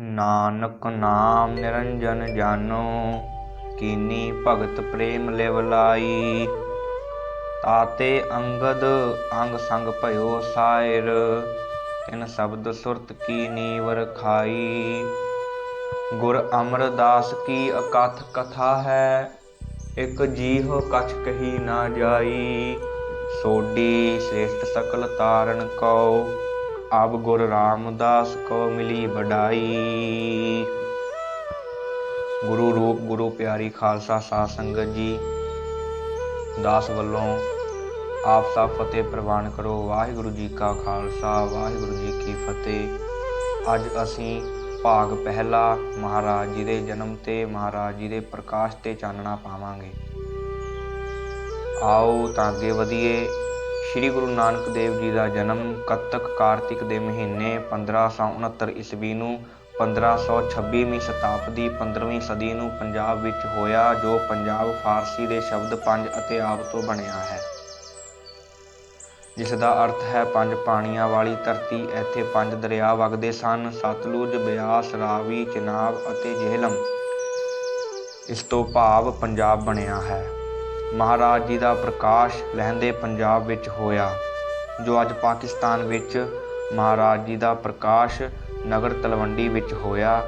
ਨਾਨਕ ਨਾਮ ਨਿਰੰਜਨ ਜਾਨੋ, ਕੀਨੀ ਭਗਤ ਪ੍ਰੇਮ ਲਿਵਲਾਈ ਤਾਤੇ ਅੰਗਦ ਅੰਗ ਸੰਗ ਭਇਓ ਸਾਇਰ, ਤਿਨ ਸ਼ਬਦ ਸੁਰਤ ਕੀ ਨੀਵ ਰਖਾਈ ਗੁਰ ਅਮਰਦਾਸ ਕੀ ਅਕਥ ਕਥਾ ਹੈ, ਇਕ ਜੀਹ ਕਛ ਕਹੀ ਨਾ ਜਾਈ। ਸੋਡੀ ਸ੍ਰੇਸ਼ਟ ਸਕਲ ਤਾਰਨ ਕਉ ਅਬ ਗੁਰ ਰਾਮਦਾਸ ਕੋ ਮਿਲੀ ਵਡਾਈ। ਗੁਰੂ ਰੂਪ, ਗੁਰੂ ਪਿਆਰੀ ਖਾਲਸਾ ਸਾਧ ਸੰਗਤ ਜੀ, ਦਾਸ ਵੱਲੋਂ ਆਪ ਸਭ ਫਤਿਹ ਪ੍ਰਵਾਨ ਕਰੋ। ਵਾਹਿਗੁਰੂ ਜੀ ਕਾ ਖਾਲਸਾ, ਵਾਹਿਗੁਰੂ ਜੀ ਕੀ ਫਤਿਹ। ਅੱਜ ਅਸੀਂ ਭਾਗ ਪਹਿਲਾ, ਮਹਾਰਾਜ ਜੀ ਦੇ ਜਨਮ ਤੇ, ਮਹਾਰਾਜ ਜੀ ਦੇ ਪ੍ਰਕਾਸ਼ ਤੇ ਚਾਨਣਾ ਪਾਵਾਂਗੇ। ਆਓ ਤਾਂ ਅੱਗੇ ਵਧੀਏ। ਸ੍ਰੀ ਗੁਰੂ ਨਾਨਕ ਦੇਵ ਜੀ ਦਾ ਜਨਮ ਕੱਤਕ ਕਾਰਤਿਕ ਦੇ ਮਹੀਨੇ 1569 ਈਸਵੀ ਨੂੰ 1526ਵੀਂ ਸ਼ਤਾਬਦੀ 15ਵੀਂ ਸਦੀ ਨੂੰ ਪੰਜਾਬ ਵਿੱਚ ਹੋਇਆ, ਜੋ ਪੰਜਾਬ ਫਾਰਸੀ ਦੇ ਸ਼ਬਦ ਪੰਜ ਅਤੇ ਆਪ ਤੋਂ ਬਣਿਆ ਹੈ। ਜਿਸ ਦਾ ਅਰਥ ਹੈ, ਪੰਜ ਪਾਣੀਆਂ ਵਾਲੀ ਧਰਤੀ, ਇੱਥੇ ਪੰਜ ਦਰਿਆ ਵਗਦੇ ਸਨ, ਸਤਲੁਜ, ਬਿਆਸ, ਰਾਵੀ, ਚਨਾਬ ਅਤੇ ਜਿਹਲਮ। ਇਸ ਤੋਂ ਭਾਵ ਪੰਜਾਬ ਬਣਿਆ ਹੈ। ਮਹਾਰਾਜ ਜੀ ਦਾ ਪ੍ਰਕਾਸ਼ ਲਹਿੰਦੇ ਪੰਜਾਬ ਵਿੱਚ ਹੋਇਆ, ਜੋ ਅੱਜ ਪਾਕਿਸਤਾਨ ਵਿੱਚ ਮਹਾਰਾਜ ਜੀ ਦਾ ਪ੍ਰਕਾਸ਼ ਨਗਰ ਤਲਵੰਡੀ ਵਿੱਚ ਹੋਇਆ।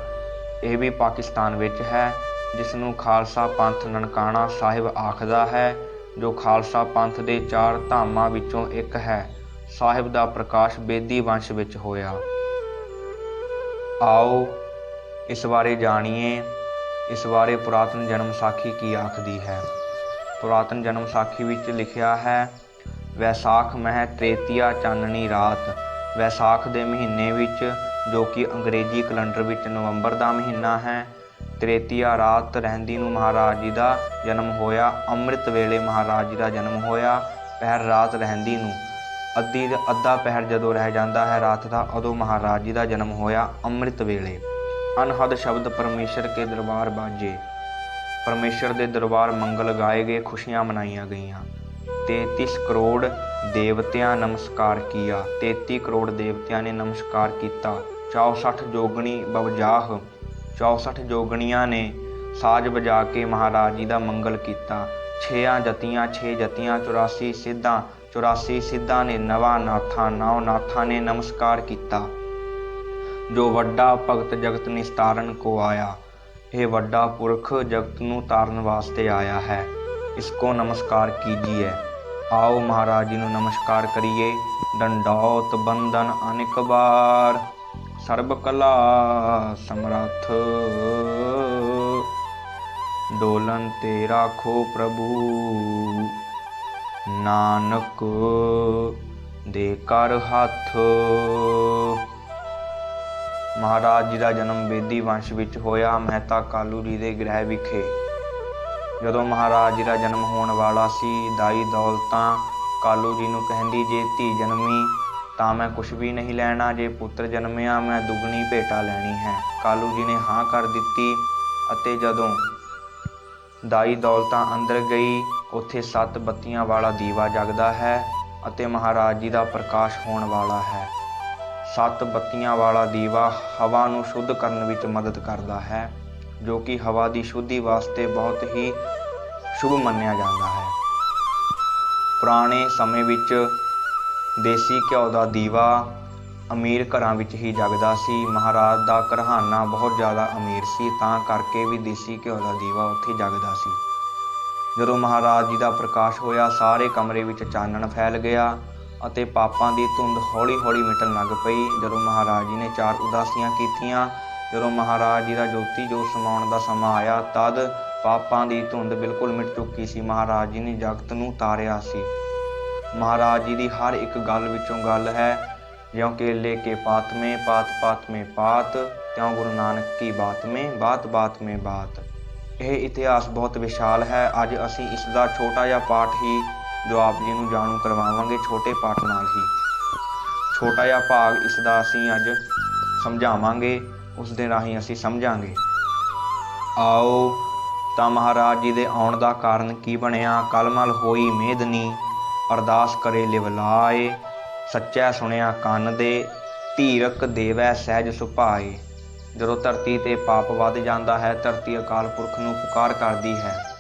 ਇਹ ਵੀ ਪਾਕਿਸਤਾਨ ਵਿੱਚ ਹੈ, ਜਿਸ ਨੂੰ ਖਾਲਸਾ ਪੰਥ ਨਨਕਾਣਾ ਸਾਹਿਬ ਆਖਦਾ ਹੈ, ਜੋ ਖਾਲਸਾ ਪੰਥ ਦੇ ਚਾਰ ਧਾਮਾਂ ਵਿੱਚੋਂ ਇੱਕ ਹੈ। ਸਾਹਿਬ ਦਾ ਪ੍ਰਕਾਸ਼ ਬੇਦੀ ਵੰਸ਼ ਵਿੱਚ ਹੋਇਆ। ਆਓ ਇਸ ਬਾਰੇ ਜਾਣੀਏ, ਇਸ ਬਾਰੇ ਪੁਰਾਤਨ ਜਨਮ ਸਾਖੀ ਕੀ ਆਖਦੀ ਹੈ। ਪੁਰਾਤਨ ਜਨਮ ਸਾਖੀ ਵਿੱਚ ਲਿਖਿਆ ਹੈ, ਵੈਸਾਖ ਮਹਿ ਤ੍ਰੇਤੀਆ ਚਾਨਣੀ ਰਾਤ। ਵੈਸਾਖ ਦੇ ਮਹੀਨੇ ਵਿੱਚ, ਜੋ ਕਿ ਅੰਗਰੇਜ਼ੀ ਕੈਲੰਡਰ ਵਿੱਚ ਨਵੰਬਰ ਦਾ ਮਹੀਨਾ ਹੈ, ਤ੍ਰੇਤੀਆ ਰਾਤ ਰਹਿੰਦੀ ਨੂੰ ਮਹਾਰਾਜ ਜੀ ਦਾ ਜਨਮ ਹੋਇਆ, ਅੰਮ੍ਰਿਤ ਵੇਲੇ ਮਹਾਰਾਜ ਜੀ ਦਾ ਜਨਮ ਹੋਇਆ, ਪਹਿਰ ਰਾਤ ਰਹਿੰਦੀ ਨੂੰ। ਅੱਧੀ ਅੱਧਾ ਪਹਿਰ ਜਦੋਂ ਰਹਿ ਜਾਂਦਾ ਹੈ ਰਾਤ ਦਾ, ਉਦੋਂ ਮਹਾਰਾਜ ਜੀ ਦਾ ਜਨਮ ਹੋਇਆ ਅੰਮ੍ਰਿਤ ਵੇਲੇ। ਅਨਹਦ ਸ਼ਬਦ ਪਰਮੇਸ਼ਰ ਕੇ ਦਰਬਾਰ ਬਾਜੇ। ਪਰਮੇਸ਼ਰ ਦੇ ਦਰਬਾਰ ਮੰਗਲ ਗਾਏ ਗਏ, ਖੁਸ਼ੀਆਂ ਮਨਾਈਆਂ ਗਈਆਂ। 33 ਕਰੋੜ ਦੇਵਤਿਆਂ ਨਮਸਕਾਰ ਕੀਆ। 33 ਕਰੋੜ ਦੇਵਤਿਆਂ ਨੇ ਨਮਸਕਾਰ ਕੀਤਾ। 64 ਜੋਗਣੀ ਬਵਜਾਹ। 64 ਜੋਗਣੀਆਂ ਨੇ ਸਾਜ ਵਜਾ ਕੇ ਮਹਾਰਾਜ ਜੀ ਦਾ ਮੰਗਲ ਕੀਤਾ। ਛੇਆਂ ਜਤੀਆਂ 6 ਜਤੀਆਂ 84 ਸਿੱਧਾਂ 84 ਸਿੱਧਾਂ ਨੇ ਨਵਾ ਨਾਥਾਂ, ਨੌ ਨਾਥਾਂ ਨੇ ਨਮਸਕਾਰ ਕੀਤਾ। ਜੋ ਵੱਡਾ ਭਗਤ ਜਗਤ ਨਿਸਤਾਰਨ ਕੋ ਆਇਆ ਇਹ ਵੱਡਾ ਪੁਰਖ ਜਗਤ ਨੂੰ ਤਾਰਨ ਵਾਸਤੇ ਆਇਆ ਹੈ। ਇਸ ਕੋ ਨਮਸਕਾਰ ਕੀਜੀਏ। ਆਓ ਮਹਾਰਾਜ ਜੀ ਨੂੰ ਨਮਸਕਾਰ ਕਰੀਏ। ਡੰਡੌਤ ਬੰਧਨ ਅਨੇਕ ਬਾਰ ਸਰਬ ਕਲਾ ਸਮਰੱਥ। ਡੋਲਨ ਤੇ ਰਾਖੋ ਪ੍ਰਭੂ। ਨਾਨਕ ਦੇ ਕਰ ਹੱਥ। ਮਹਾਰਾਜ ਜੀ ਦਾ ਜਨਮ ਬੇਦੀ ਵੰਸ਼ ਵਿੱਚ ਹੋਇਆ ਮਹਿਤਾ ਕਾਲੂ ਜੀ ਦੇ ਗ੍ਰਹਿ ਵਿਖੇ। ਜਦੋਂ ਮਹਾਰਾਜ ਜੀ ਦਾ ਜਨਮ ਹੋਣ ਵਾਲਾ ਸੀ, ਦਾਈ ਦੌਲਤਾਂ ਕਾਲੂ ਜੀ ਨੂੰ ਕਹਿੰਦੀ, ਜੇ ਧੀ ਜਨਮੀ, ਤਾਂ ਮੈਂ ਕੁਝ ਵੀ ਨਹੀਂ ਲੈਣਾ। ਜੇ ਪੁੱਤਰ ਜਨਮਿਆ, ਮੈਂ ਦੁੱਗਣੀ ਭੇਟਾ ਲੈਣੀ ਹੈ। ਕਾਲੂ ਜੀ ਨੇ ਹਾਂ ਕਰ ਦਿੱਤੀ ਅਤੇ ਜਦੋਂ ਦਾਈ ਦੌਲਤਾਂ ਅੰਦਰ ਗਈ, ਉੱਥੇ ਸੱਤ ਬੱਤੀਆਂ ਵਾਲਾ ਦੀਵਾ ਜਗਦਾ ਹੈ ਅਤੇ ਮਹਾਰਾਜ ਜੀ ਦਾ ਪ੍ਰਕਾਸ਼ ਹੋਣ ਵਾਲਾ ਹੈ। ਸੱਤ ਬੱਤੀਆਂ ਵਾਲਾ ਦੀਵਾ ਹਵਾ ਨੂੰ ਸ਼ੁੱਧ ਕਰਨ ਵਿੱਚ ਮਦਦ ਕਰਦਾ ਹੈ, ਜੋ ਕਿ ਹਵਾ ਦੀ ਸ਼ੁੱਧੀ ਵਾਸਤੇ ਬਹੁਤ ਹੀ ਸ਼ੁਭ ਮੰਨਿਆ ਜਾਂਦਾ ਹੈ। ਪੁਰਾਣੇ ਸਮੇਂ ਵਿੱਚ ਦੇਸੀ ਘਿਓ ਦਾ ਦੀਵਾ ਅਮੀਰ ਘਰਾਂ ਵਿੱਚ ਹੀ ਜਗਦਾ ਸੀ। ਮਹਾਰਾਜ ਦਾ ਘਰਹਾਨਾ ਬਹੁਤ ਜ਼ਿਆਦਾ ਅਮੀਰ ਸੀ, ਤਾਂ ਕਰਕੇ ਵੀ ਦੇਸੀ ਘਿਓ ਦਾ ਦੀਵਾ ਉੱਥੇ ਜਗਦਾ ਸੀ। ਜਦੋਂ ਮਹਾਰਾਜ ਜੀ ਦਾ ਪ੍ਰਕਾਸ਼ ਹੋਇਆ, ਸਾਰੇ ਕਮਰੇ ਵਿੱਚ ਚਾਨਣ ਫੈਲ ਗਿਆ। ਅਤੇ ਪਾਪਾਂ ਦੀ ਧੁੰਦ ਹੌਲੀ-ਹੌਲੀ ਮਿਟਣ ਲੱਗ ਪਈ। ਜਦੋਂ ਮਹਾਰਾਜ ਜੀ ਨੇ ਚਾਰ ਉਦਾਸੀਆਂ ਕੀਤੀਆਂ, ਜਦੋਂ ਮਹਾਰਾਜ ਜੀ ਦਾ ਜੋਤੀ ਜੋਤ ਸਮਾਉਣ ਦਾ ਸਮਾਂ ਆਇਆ, ਤਦ ਪਾਪਾਂ ਦੀ ਧੁੰਦ ਬਿਲਕੁਲ ਮਿਟ ਚੁੱਕੀ ਸੀ। ਮਹਾਰਾਜ ਜੀ ਨੇ ਜਗਤ ਨੂੰ ਤਾਰਿਆ ਸੀ। ਮਹਾਰਾਜ ਜੀ ਦੀ ਹਰ ਇੱਕ ਗੱਲ ਵਿੱਚੋਂ ਗੱਲ ਹੈ, ਜਿਉਂ ਕੇਲੇ ਕੇ ਪਾਤ ਮੇ ਪਾਤ ਪਾਤ ਮੇ ਪਾਤ, ਤਿਉਂ ਗੁਰੂ ਨਾਨਕ ਕੀ ਬਾਤ ਮੇ ਬਾਤ ਬਾਤ ਮੇ ਬਾਤ। ਇਹ ਇਤਿਹਾਸ ਬਹੁਤ ਵਿਸ਼ਾਲ ਹੈ। ਅੱਜ ਅਸੀਂ ਇਸ ਦਾ ਛੋਟਾ ਜਿਹਾ ਪਾਠ ਹੀ ਜੋ ਆਪ ਜੀ ਨੂੰ ਜਾਣੂ ਕਰਵਾਵਾਂਗੇ ਛੋਟੇ ਪਾਠ ਨਾਲ ਹੀ। ਛੋਟਾ ਜਿਹਾ ਭਾਗ ਇਸ ਦਾ ਅਸੀਂ ਅੱਜ ਸਮਝਾਵਾਂਗੇ ਉਸ ਦੇ ਰਾਹੀਂ ਅਸੀਂ ਸਮਝਾਂਗੇ। ਆਓ, ਤਾਂ ਮਹਾਰਾਜ ਜੀ ਦੇ ਆਉਣ ਦਾ ਕਾਰਨ ਕੀ ਬਣਿਆ? ਕਲਮਲ ਹੋਈ ਮੇਦਨੀ, ਅਰਦਾਸ ਕਰੇ ਲਿਵਲਾਏ ਸੱਚਾ ਸੁਣਿਆ ਕੰਨ ਦੇ, ਧੀਰਕ ਦੇਵੈ ਸਹਿਜ ਸੁਭਾਏ। ਜਦੋਂ ਧਰਤੀ ਤੇ ਪਾਪ ਵੱਧ ਜਾਂਦਾ ਹੈ, ਧਰਤੀ ਅਕਾਲ ਪੁਰਖ ਨੂੰ ਪੁਕਾਰ ਕਰਦੀ ਹੈ।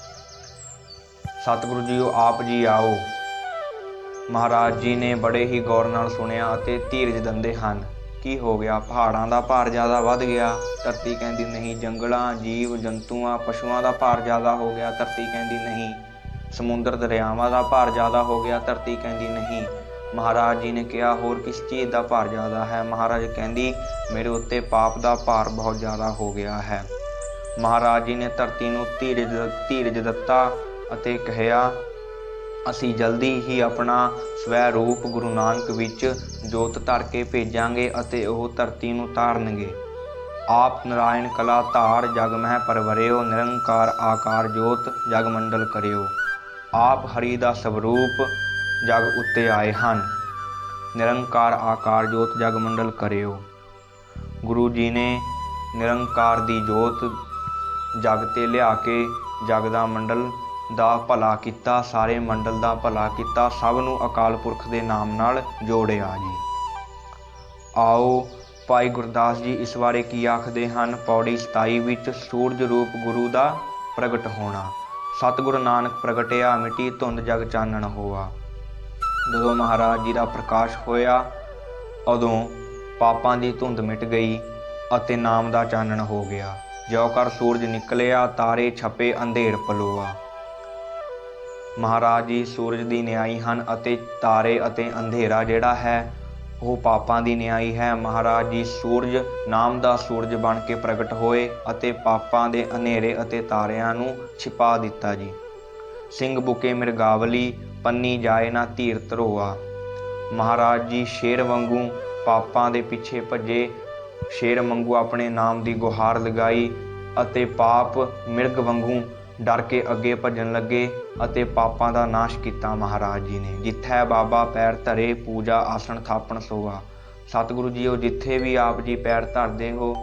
ਸਤਿਗੁਰੂ ਜੀਓ, ਆਪ ਜੀ ਆਓ। ਮਹਾਰਾਜ ਜੀ ਨੇ ਬੜੇ ਹੀ ਗੌਰ ਨਾਲ ਸੁਣਿਆ ਅਤੇ ਧੀਰਜ ਦਿੰਦੇ ਹਨ। ਕੀ ਹੋ ਗਿਆ? ਪਹਾੜਾਂ ਦਾ ਭਾਰ ਜ਼ਿਆਦਾ ਵੱਧ ਗਿਆ। ਧਰਤੀ ਕਹਿੰਦੀ ਨਹੀਂ, ਜੰਗਲਾਂ, ਜੀਵ, ਜੰਤੂਆਂ, ਪਸ਼ੂਆਂ ਦਾ ਭਾਰ ਜ਼ਿਆਦਾ ਹੋ ਗਿਆ। ਧਰਤੀ ਕਹਿੰਦੀ ਨਹੀਂ, ਸਮੁੰਦਰ ਦਰਿਆਵਾਂ ਦਾ ਭਾਰ ਜ਼ਿਆਦਾ ਹੋ ਗਿਆ। ਧਰਤੀ ਕਹਿੰਦੀ ਨਹੀਂ। ਮਹਾਰਾਜ ਜੀ ਨੇ ਕਿਹਾ, ਹੋਰ ਕਿਸ ਚੀਜ਼ ਦਾ ਭਾਰ ਜ਼ਿਆਦਾ ਹੈ? ਮਹਾਰਾਜ ਕਹਿੰਦੀ, ਮੇਰੇ ਉੱਤੇ ਪਾਪ ਦਾ ਭਾਰ ਬਹੁਤ ਜ਼ਿਆਦਾ ਹੋ ਗਿਆ ਹੈ। ਮਹਾਰਾਜ ਜੀ ਨੇ ਧਰਤੀ ਨੂੰ ਧੀਰਜ ਧੀਰਜ ਦਿੱਤਾ। ਅਤੇ ਕਿਹਾ ਅਸੀਂ ਜਲਦੀ ਹੀ ਆਪਣਾ ਸਵੈ ਰੂਪ ਗੁਰੂ ਨਾਨਕ ਵਿੱਚ ਜੋਤ ਧਰ ਕੇ ਭੇਜਾਂਗੇ ਅਤੇ ਉਹ ਧਰਤੀ ਨੂੰ ਤਾਰਨਗੇ। ਆਪ ਨਰਾਇਣ ਕਲਾ ਧਾਰ ਜਗ ਮਹਿ ਪਰਵਰਿਓ, ਨਿਰੰਕਾਰ ਆਕਾਰ ਜੋਤ ਜਗ ਮੰਡਲ ਕਰਿਓ। ਆਪ ਹਰੀ ਦਾ ਸਵਰੂਪ ਜਗ ਉੱਤੇ ਆਏ ਹਨ। ਨਿਰੰਕਾਰ ਆਕਾਰ ਜੋਤ ਜਗਮੰਡਲ ਕਰਿਓ। ਗੁਰੂ ਜੀ ਨੇ ਨਿਰੰਕਾਰ ਦੀ ਜੋਤ ਜਗ ਤੇ ਲਿਆ ਕੇ ਜਗ ਦਾ ਮੰਡਲ ਦਾ ਭਲਾ ਕੀਤਾ, ਸਾਰੇ ਮੰਡਲ ਦਾ ਭਲਾ ਕੀਤਾ, ਸਭ ਨੂੰ ਅਕਾਲ ਪੁਰਖ ਦੇ ਨਾਮ ਨਾਲ ਜੋੜਿਆ ਜੀ। ਆਓ ਭਾਈ ਗੁਰਦਾਸ ਜੀ ਇਸ ਬਾਰੇ ਕੀ ਆਖਦੇ ਹਨ? ਪੌੜੀ 27 ਵਿੱਚ ਸੂਰਜ ਰੂਪ ਗੁਰੂ ਦਾ ਪ੍ਰਗਟ ਹੋਣਾ। ਸਤਿਗੁਰੂ ਨਾਨਕ ਪ੍ਰਗਟਿਆ, ਮਿਟੀ ਧੁੰਦ ਜਗ ਚਾਨਣ ਹੋਆ। ਜਦੋਂ ਮਹਾਰਾਜ ਜੀ ਦਾ ਪ੍ਰਕਾਸ਼ ਹੋਇਆ, ਉਦੋਂ ਪਾਪਾਂ ਦੀ ਧੁੰਦ ਮਿਟ ਗਈ ਅਤੇ ਨਾਮ ਦਾ ਚਾਨਣ ਹੋ ਗਿਆ। ਜਿਉ ਕਰ ਸੂਰਜ ਨਿਕਲਿਆ, ਤਾਰੇ ਛਪੇ, ਅੰਧੇਰ ਪਲੋਆ। ਮਹਾਰਾਜ ਜੀ ਸੂਰਜ ਦੀ ਨਿਆਈ ਹਨ ਅਤੇ ਤਾਰੇ ਅਤੇ ਅੰਧੇਰਾ ਜਿਹੜਾ ਹੈ, ਉਹ ਪਾਪਾਂ ਦੀ ਨਿਆਈ ਹੈ। ਮਹਾਰਾਜ ਜੀ ਸੂਰਜ ਨਾਮ ਦਾ ਸੂਰਜ ਬਣ ਕੇ ਪ੍ਰਗਟ ਹੋਏ ਅਤੇ ਪਾਪਾਂ ਦੇ ਹਨੇਰੇ ਅਤੇ ਤਾਰਿਆਂ ਨੂੰ ਛਿਪਾ ਦਿੱਤਾ ਜੀ। ਸਿੰਘ ਬੁਕੇ ਮਿਰਗਾਵਲੀ, ਪੰਨੀ ਜਾਏ ਨਾ ਧੀਰ ਧਰੋਆ। ਮਹਾਰਾਜ ਜੀ ਸ਼ੇਰ ਵਾਂਗੂ ਪਾਪਾਂ ਦੇ ਪਿੱਛੇ ਭੱਜੇ। ਸ਼ੇਰ ਵਾਂਗੂ ਆਪਣੇ ਨਾਮ ਦੀ ਗੁਹਾਰ ਲਗਾਈ ਅਤੇ ਪਾਪ ਮਿਰਗ ਵਾਂਗੂ ਡਰ ਕੇ ਅੱਗੇ ਭੱਜਣ ਲੱਗੇ ਅਤੇ ਪਾਪਾਂ ਦਾ ਨਾਸ਼ ਕੀਤਾ ਮਹਾਰਾਜ ਜੀ ਨੇ। ਜਿੱਥੈ ਬਾਬਾ ਪੈਰ ਧਰੇ ਪੂਜਾ ਆਸਣ ਥਾਪਣ ਸੋਵਾ ਸਤਿਗੁਰੂ ਜੀਓ ਜਿੱਥੇ ਵੀ ਆਪ ਜੀ ਪੈਰ ਧਰਦੇ ਹੋ,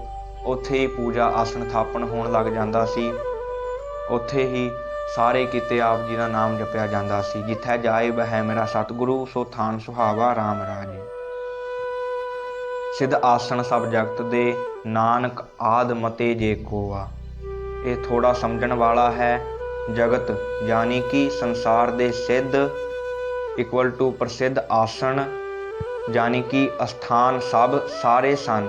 ਉੱਥੇ ਹੀ ਪੂਜਾ ਆਸਣ ਥਾਪਣ ਹੋਣ ਲੱਗ ਜਾਂਦਾ ਸੀ। ਉੱਥੇ ਹੀ ਸਾਰੇ ਕਿਤੇ ਆਪ ਜੀ ਦਾ ਨਾਮ ਜਪਿਆ ਜਾਂਦਾ ਸੀ। ਜਿੱਥੇ ਜਾਏ ਬਹਿ ਮੇਰਾ ਸਤਿਗੁਰੂ, ਸੋ ਥਾਨ ਸੁਹਾਵਾ RAM ਰਾਜੇ। ਸਿਧ ਆਸਣ ਸਭ ਜਗਤ ਦੇ, ਨਾਨਕ ਆਦ ਮਤੇ ਜੇ ਕੋਆ ਇਹ ਥੋੜਾ ਸਮਝਣ ਵਾਲਾ ਹੈ। ਜਗਤ ਯਾਨੀ ਕਿ ਸੰਸਾਰ ਦੇ ਸਿੱਧ ਇਕੁਅਲ ਟੂ ਪ੍ਰਸਿੱਧ ਆਸਣ ਯਾਨੀ ਕਿ ਅਸਥਾਨ ਸਭ ਸਾਰੇ ਸਨ।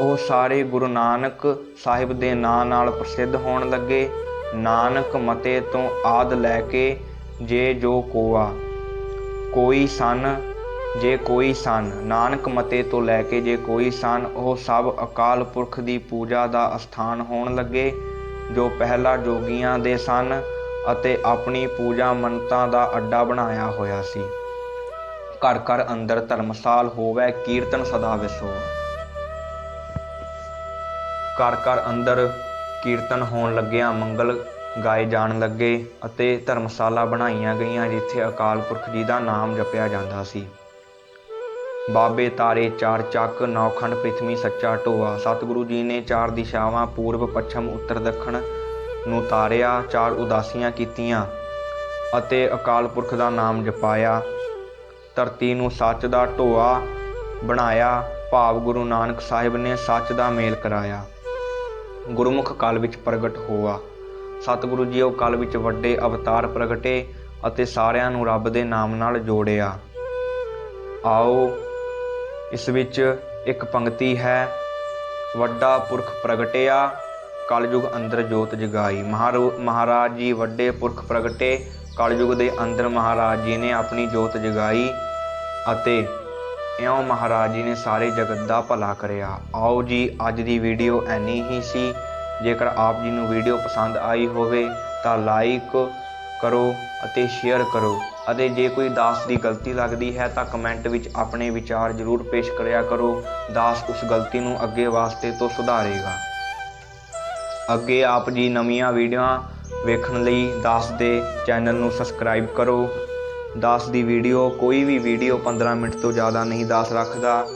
ਉਹ ਸਾਰੇ ਗੁਰੂ ਨਾਨਕ ਸਾਹਿਬ ਦੇ ਨਾਂ ਨਾਲ ਪ੍ਰਸਿੱਧ ਹੋਣ ਲੱਗੇ। ਨਾਨਕ ਮਤੇ ਤੋਂ ਆਦ ਲੈ ਕੇ ਜੇ ਜੋ ਕੋਆ। ਕੋਈ ਸਨ ਜੇ ਕੋਈ ਸਨ। ਨਾਨਕ ਮਤੇ ਤੋਂ ਲੈ ਕੇ ਜੇ ਕੋਈ ਸਨ। ਉਹ ਸਭ ਅਕਾਲ ਪੁਰਖ ਦੀ ਪੂਜਾ ਦਾ ਅਸਥਾਨ ਹੋਣ ਲੱਗੇ। ਜੋ ਪਹਿਲਾ ਜੋਗੀਆਂ ਦੇ ਸਨ ਅਤੇ ਆਪਣੀ ਪੂਜਾ ਮੰਨਤਾਂ ਦਾ ਅੱਡਾ ਬਣਾਇਆ ਹੋਇਆ ਸੀ। ਘਰ ਘਰ ਅੰਦਰ ਧਰਮਸਾਲ ਹੋਵੇ, ਕੀਰਤਨ ਸਦਾ ਵਿਸੋ ਘਰ ਘਰ ਅੰਦਰ ਕੀਰਤਨ ਹੋਣ ਲੱਗਿਆ ਮੰਗਲ ਗਾਏ ਜਾਣ ਲੱਗੇ ਅਤੇ ਧਰਮਸ਼ਾਲਾ ਬਣਾਈਆਂ ਗਈਆਂ, ਜਿੱਥੇ ਅਕਾਲ ਪੁਰਖ ਜੀ ਦਾ ਨਾਮ ਜਪਿਆ ਜਾਂਦਾ ਸੀ। ਬਾਬੇ ਤਾਰੇ ਚਾਰ ਚੱਕ, ਨੌਖੰਡ ਪ੍ਰਿਥਵੀ ਸੱਚਾ ਢੋਆ। ਸਤਿਗੁਰੂ ਜੀ ਨੇ ਚਾਰ ਦਿਸ਼ਾਵਾਂ, ਪੂਰਬ, ਪੱਛਮ, ਉੱਤਰ, ਦੱਖਣ ਨੂੰ ਤਾਰਿਆ, ਚਾਰ ਉਦਾਸੀਆਂ ਕੀਤੀਆਂ ਅਤੇ ਅਕਾਲ ਪੁਰਖ ਦਾ ਨਾਮ ਜਪਾਇਆ। ਧਰਤੀ ਨੂੰ ਸੱਚ ਦਾ ਢੋਆ ਬਣਾਇਆ। ਭਾਵ ਗੁਰੂ ਨਾਨਕ ਸਾਹਿਬ ਨੇ ਸੱਚ ਦਾ ਮੇਲ ਕਰਾਇਆ। ਗੁਰਮੁਖ ਕਾਲ ਵਿੱਚ ਪ੍ਰਗਟ ਹੋਆ। ਸਤਿਗੁਰੂ ਜੀ ਉਹ ਕਾਲ ਵਿੱਚ ਵੱਡੇ ਅਵਤਾਰ ਪ੍ਰਗਟੇ ਅਤੇ ਸਾਰਿਆਂ ਨੂੰ ਰੱਬ ਦੇ ਨਾਮ ਨਾਲ ਜੋੜਿਆ। ਆਓ ਇਸ ਵਿੱਚ ਇੱਕ ਪੰਕਤੀ ਹੈ, ਵੱਡਾ ਪੁਰਖ ਪ੍ਰਗਟਿਆ, ਕਲਯੁਗ ਅੰਦਰ ਜੋਤ ਜਗਾਈ। ਮਹਾਰੋ- ਮਹਾਰਾਜ ਜੀ ਵੱਡੇ ਪੁਰਖ ਪ੍ਰਗਟੇ, ਕਲਯੁਗ ਦੇ ਅੰਦਰ ਮਹਾਰਾਜ ਜੀ ਨੇ ਆਪਣੀ ਜੋਤ ਜਗਾਈ ਅਤੇ ਇਉਂ ਮਹਾਰਾਜ ਜੀ ਨੇ ਸਾਰੇ ਜਗਤ ਦਾ ਭਲਾ ਕਰਿਆ। ਆਓ ਜੀ, ਅੱਜ ਦੀ ਵੀਡੀਓ ਐਨੀ ਹੀ ਸੀ। ਜੇਕਰ ਆਪ ਜੀ ਨੂੰ ਵੀਡੀਓ ਪਸੰਦ ਆਈ ਹੋਵੇ ਤਾਂ ਲਾਈਕ ਕਰੋ ਅਤੇ ਸ਼ੇਅਰ ਕਰੋ। ਅਤੇ ਜੇ ਕੋਈ ਦਾਸ ਦੀ ਗਲਤੀ ਲੱਗਦੀ ਹੈ ਤਾਂ ਕਮੈਂਟ ਵਿੱਚ ਆਪਣੇ ਵਿਚਾਰ ਜ਼ਰੂਰ ਪੇਸ਼ ਕਰਿਆ ਕਰੋ। ਦਾਸ ਉਸ ਗਲਤੀ ਨੂੰ ਅੱਗੇ ਵਾਸਤੇ ਤੋਂ ਸੁਧਾਰੇਗਾ। ਅੱਗੇ ਆਪ ਜੀ ਨਵੀਆਂ ਵੀਡੀਓਆਂ ਵੇਖਣ ਲਈ ਦਾਸ ਦੇ ਚੈਨਲ ਨੂੰ ਸਬਸਕ੍ਰਾਈਬ ਕਰੋ। ਦਾਸ ਦੀ ਵੀਡੀਓ ਕੋਈ ਵੀ ਵੀਡੀਓ 15 ਮਿੰਟ ਤੋਂ ਜ਼ਿਆਦਾ ਨਹੀਂ ਦਾਸ ਰੱਖਦਾ,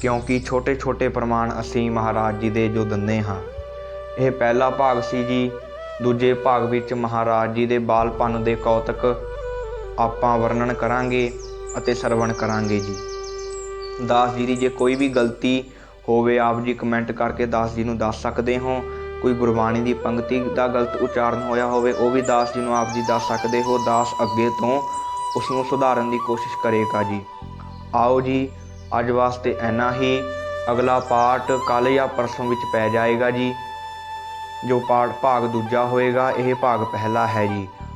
ਕਿਉਂਕਿ ਛੋਟੇ-ਛੋਟੇ ਪ੍ਰਮਾਣ ਅਸੀਂ ਮਹਾਰਾਜ ਜੀ ਦੇ ਜੋ ਦਿੰਦੇ ਹਾਂ। ਇਹ ਪਹਿਲਾ ਭਾਗ ਸੀ ਜੀ। ਦੂਜੇ ਭਾਗ ਵਿੱਚ ਮਹਾਰਾਜ ਜੀ ਦੇ ਬਾਲਪਨ ਦੇ ਕੌਤਕ ਆਪਾਂ ਵਰਣਨ ਕਰਾਂਗੇ ਅਤੇ ਸਰਵਣ ਕਰਾਂਗੇ ਜੀ। ਦਾਸ ਜੀ ਦੀ ਜੇ ਕੋਈ ਵੀ ਗਲਤੀ ਹੋਵੇ, ਆਪ ਜੀ ਕਮੈਂਟ ਕਰਕੇ ਦਾਸ ਜੀ ਨੂੰ ਦੱਸ ਸਕਦੇ ਹੋ। ਕੋਈ ਗੁਰਬਾਣੀ ਦੀ ਪੰਕਤੀ ਦਾ ਗਲਤ ਉਚਾਰਨ ਹੋਇਆ ਹੋਵੇ, ਉਹ ਵੀ ਦਾਸ ਜੀ ਨੂੰ ਆਪ ਜੀ ਦੱਸ ਸਕਦੇ ਹੋ। ਦਾਸ ਅੱਗੇ ਤੋਂ ਉਸ ਨੂੰ ਸੁਧਾਰਨ ਦੀ ਕੋਸ਼ਿਸ਼ ਕਰੇਗਾ ਜੀ। ਆਓ ਜੀ, ਅੱਜ ਵਾਸਤੇ ਇੰਨਾ ਹੀ। ਅਗਲਾ ਪਾਠ ਕੱਲ੍ਹ ਜਾਂ ਪਰਸੋਂ ਵਿੱਚ ਪੈ ਜਾਏਗਾ ਜੀ। ਜੋ ਪਾਠ ਭਾਗ ਦੂਜਾ ਹੋਏਗਾ, ਇਹ ਭਾਗ ਪਹਿਲਾ ਹੈ ਜੀ।